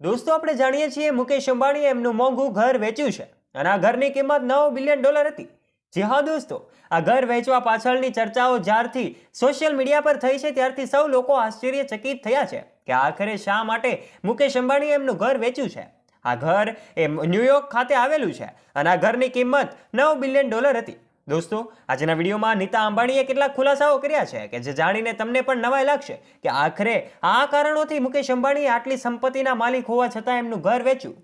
દોસ્તો, આપણે જાણીએ છીએ મુકેશ અંબાણીએ એમનું મોંઘું ઘર વેચ્યું છે અને આ ઘરની કિંમત નવ બિલિયન ડોલર હતી. જી હા, દોસ્તો, આ ઘર વેચવા પાછળની ચર્ચાઓ જ્યારથી સોશિયલ મીડિયા પર થઈ છે, ત્યારથી સૌ લોકો આશ્ચર્યચકિત થયા છે કે આખરે શા માટે મુકેશ અંબાણીએ એમનું ઘર વેચ્યું છે. આ ઘર એ ન્યુયોર્ક ખાતે આવેલું છે અને આ ઘરની કિંમત નવ બિલિયન ડોલર હતી. દોસ્તો, આજના વિડીયોમાં નીતા અંબાણીએ કેટલાક ખુલાસાઓ કર્યા છે કે જે જાણીને તમને પણ નવાઈ લાગશે કે આખરે આ કારણોથી મુકેશ અંબાણીએ આટલી સંપત્તિના માલિક હોવા છતાં એમનું ઘર વેચ્યું.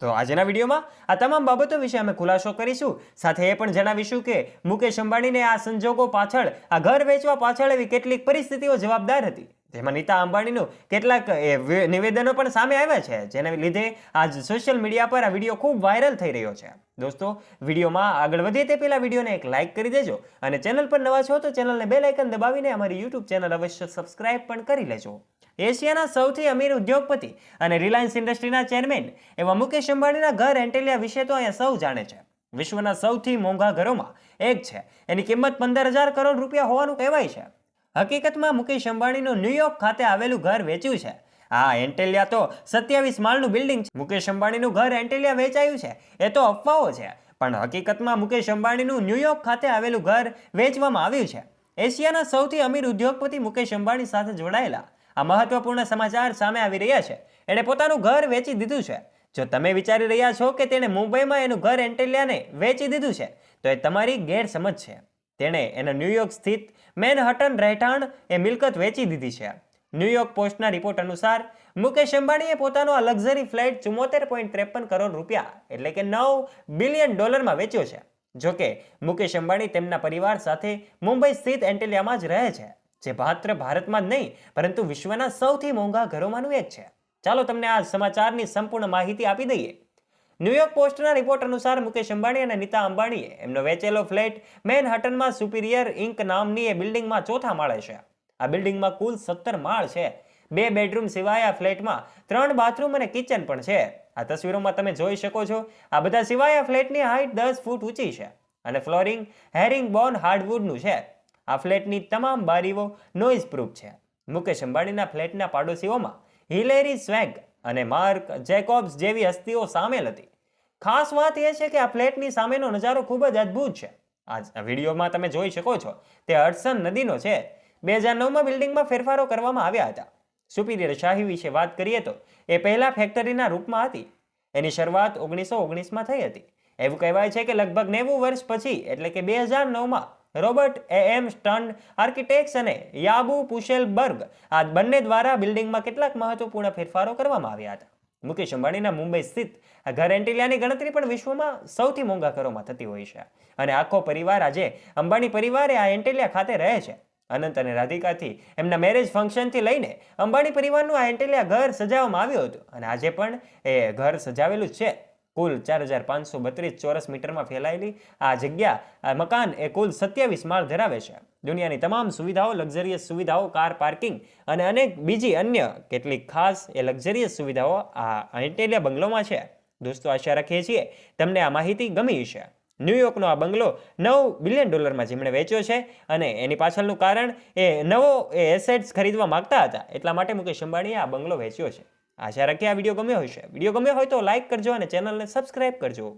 તો આજના વિડીયોમાં આ તમામ બાબતો વિશે અમે ખુલાસો કરીશું. સાથે એ પણ જણાવીશું કે મુકેશ અંબાણીને આ સંજોગો પાછળ, આ ઘર વેચવા પાછળ એવી કેટલીક પરિસ્થિતિઓ જવાબદાર હતી. જેમાં નીતા અંબાણીનું કેટલાક નિવેદનો પણ સામે આવ્યા છે, જેના લીધે આજ સોશિયલ મીડિયા પર આ વીડિયો ખૂબ વાયરલ થઈ રહ્યો છે. દોસ્તો, વિડીયોમાં આગળ વધીએ તે પહેલાં વિડીયોને એક લાઇક કરી દેજો અને ચેનલ પર નવા છો તો ચેનલને બે લાઇકન દબાવીને અમારી યુટ્યુબ ચેનલ અવશ્ય સબસ્ક્રાઇબ પણ કરી લેજો. એશિયાના સૌથી અમીર ઉદ્યોગપતિ અને રિલાયન્સ ઇન્ડસ્ટ્રીના ચેરમેન એવા મુકેશ અંબાણીના ઘર એન્ટેલિયા વિશે તો અહીંયા સૌ જાણે છે. વિશ્વના સૌથી મોંઘા ઘરોમાં એક છે. એની કિંમત પંદર હજાર કરોડ રૂપિયા હોવાનું કહેવાય છે. હકીકતમાં મુકેશ અંબાણીનું ન્યુયોર્ક ખાતે આવેલું ઘર વેચ્યું છે. આ એન્ટેલિયા તો સત્યાવીસ માળનું બિલ્ડિંગ છે. મુકેશ અંબાણીનું ઘર એન્ટેલિયા વેચાયું છે. એ તો અફવાઓ છે. પણ હકીકતમાં મુકેશ અંબાણીનું ન્યૂયોર્ક ખાતે આવેલું ઘર વેચવામાં આવ્યું છે. એશિયાના સૌથી અમીર ઉદ્યોગપતિ મુકેશ અંબાણી સાથે જોડાયેલા. આ મહત્વપૂર્ણ સમાચાર સામે આવી રહ્યા છે. એણે પોતાનું ઘર વેચી દીધું છે. જો તમે વિચારી રહ્યા છો કે તેણે મુંબઈમાં એનું ઘર એન્ટેલિયાને વેચી દીધું છે, તો એ તમારી ગેરસમજ છે. તેણે એના ન્યૂયોર્ક સ્થિત મેનહટન રહેઠાણ એ મિલકત વેચી દીધી છે. ન્યુયોર્ક પોસ્ટના રિપોર્ટ અનુસાર, મુકેશ અંબાણીએ પોતાનો આ લક્ઝરી ફ્લેટ ચુમ્મોતેર પોઈન્ટ ત્રેપન કરોડ રૂપિયા, એટલે કે નવ બિલિયન ડોલરમાં વેચ્યો છે. જોકે, મુકેશ અંબાણી તેમના પરિવાર સાથે મુંબઈ સ્થિત એન્ટેલિયામાં જ રહે છે, જે માત્ર ભારતમાં જ નહીં, પરંતુ વિશ્વના સૌથી મોંઘા ઘરોમાંનું એક છે. ચાલો તમને આ સમાચારની સંપૂર્ણ માહિતી આપી દઈએ. ન્યુયોર્ક પોસ્ટના રિપોર્ટ અનુસાર, મુકેશ અંબાણી અને નીતા અંબાણીએ એમનો વેચેલો ફ્લેટ મેનહટનમાં સુપિરિયર ઇન્ક નામની એ બિલ્ડિંગમાં ચોથા માળે છે. આ બિલ્ડિંગમાં કુલ સત્તર માળ છે. બે બેડરૂમ સિવાય આ ફ્લેટમાં ત્રણ બાથરૂમ અને કિચન પણ છે. આ તસવીરોમાં તમે જોઈ શકો છો, આ બધા સિવાય આ ફ્લેટની હાઇટ દસ ફૂટ ઊંચી છે અને ફ્લોરિંગ, હેરિંગ બોન હાર્ડવુડનું છે. આ ફ્લેટની તમામ બારીઓ નોઇઝ પ્રૂફ છે. મુકેશ અંબાણીના ફ્લેટના પાડોશીઓમાં હિલેરી સ્વેગ અને માર્ક જેકોબ્સ જેવી હસ્તીઓ સામેલ હતી. ખાસ વાત એ છે કે આ ફ્લેટની સામેનો નજારો ખૂબ જ અદ્ભુત છે. આ વિડીયોમાં તમે જોઈ શકો છો, તે હડસન નદીનો છે. બે હજાર નવમાં બિલ્ડિંગમાં ફેરફારો કરવામાં આવ્યા હતા. સુપિરિયર શાહી વિશે વાત કરીએ તો, એ પહેલા ફેક્ટરીના રૂપમાં હતી. એની શરૂઆત ઓગણીસો ઓગણીસમાં થઈ હતી. એવું કહેવાય છે કે લગભગ નેવું વર્ષ પછી, એટલે કે બે હજાર નવમાં, રોબર્ટ એ. એમ. સ્ટન આર્કિટેક્ટ્સ અને યાબુ પુશેલબર્ગ આ બંને દ્વારા બિલ્ડિંગમાં કેટલાક મહત્વપૂર્ણ ફેરફારો કરવામાં આવ્યા હતા. મુકેશ અંબાણીના મુંબઈ સ્થિત ઘર એન્ટિલિયાની ગણતરી પણ વિશ્વમાં સૌથી મોંઘા ઘરોમાં થતી હોય છે. અને આખો પરિવાર આજે અંબાણી પરિવારે આ એન્ટેલિયા ખાતે રહે છે. અનંત અને રાધિકાથી એમના મેરેજ ફંક્શનથી લઈને અંબાણી પરિવારનું આ એન્ટેલિયા ઘર સજાવવામાં આવ્યું હતું. અને આજે પણ એ ઘર સજાવેલું છે. કુલ ચાર હજાર પાંચસો બત્રીસ ચોરસ મીટરમાં ફેલાયેલી આ જગ્યા, આ મકાન એ કુલ સત્યાવીસ માળ ધરાવે છે. દુનિયાની તમામ સુવિધાઓ લક્ઝરિયસ સુવિધાઓ, કાર પાર્કિંગ અને અનેક બીજી અન્ય કેટલીક ખાસ એ લક્ઝરિયસ સુવિધાઓ આ એન્ટેલિયા બંગલોમાં છે. દોસ્તો, આશા રાખીએ છીએ તમને આ માહિતી ગમી છે ન્યુયોર્કનો આ બંગલો નવ બિલિયન ડોલરમાં જેમણે વેચ્યો છે અને એની પાછળનું કારણ એ નવો એ એસેટ્સ ખરીદવા માગતા હતા. એટલા માટે મુકેશ અંબાણીએ આ બંગલો વેચ્યો છે. આશા રાખીએ આ વીડિયો ગમ્યો હશે. વીડિયો ગમ્યો હોય તો લાઇક કરજો અને ચેનલને સબસ્ક્રાઇબ કરજો.